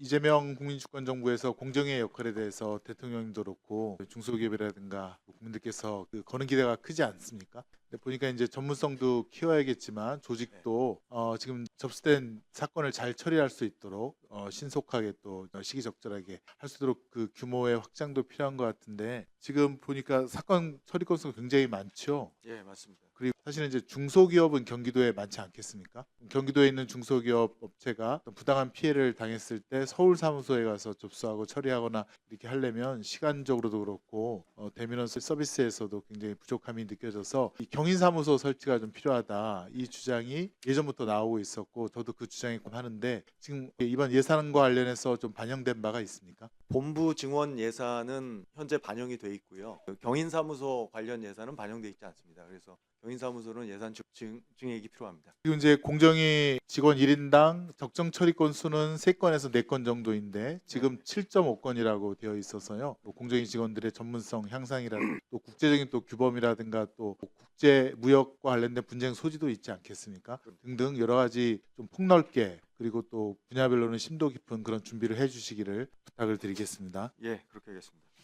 이재명 국민주권정부에서 공정의 역할에 대해서 대통령님도 그렇고 중소기업이라든가 국민들께서 그 거는 기대가 크지 않습니까? 근데 보니까 이제 전문성도 키워야겠지만 조직도 어, 지금 접수된 사건을 잘 처리할 수 있도록 어, 신속하게 또 시기적절하게 할 수 있도록 그 규모의 확장도 필요한 것 같은데 지금 보니까 사건 처리 건수가 굉장히 많죠. 예, 맞습니다. 그리고 사실은 이제 중소기업은 경기도에 많지 않겠습니까? 경기도에 있는 중소기업 업체가 부당한 피해를 당했을 때 서울 사무소에 가서 접수하고 처리하거나 이렇게 하려면 시간적으로도 그렇고 어, 대민원 서비스에서도 굉장히 부족함이 느껴져서 이 경인 사무소 설치가 좀 필요하다 이 주장이 예전부터 나오고 있었고 저도 그 주장이 하는데 지금 이번 예산과 관련해서 좀 반영된 바가 있습니까? 본부 증원 예산은 현재 반영이 돼 있고요. 그 경인사무소 관련 예산은 반영돼 있지 않습니다. 그래서 경인사무소는 예산 증, 증액이 필요합니다. 지금 이제 공정위 직원 1인당 적정 처리 건수는 3건에서 4건 정도인데 지금 7.5건이라고 되어 있어서요. 또 공정위 직원들의 전문성 향상이라든가 또 국제적인 또 규범이라든가 또 국제 무역과 관련된 분쟁 소지도 있지 않겠습니까? 등등 여러 가지 좀 폭넓게 그리고 또 분야별로는 심도 깊은 그런 준비를 해 주시기를 부탁을 드리겠습니다. 예, 그렇게 하겠습니다.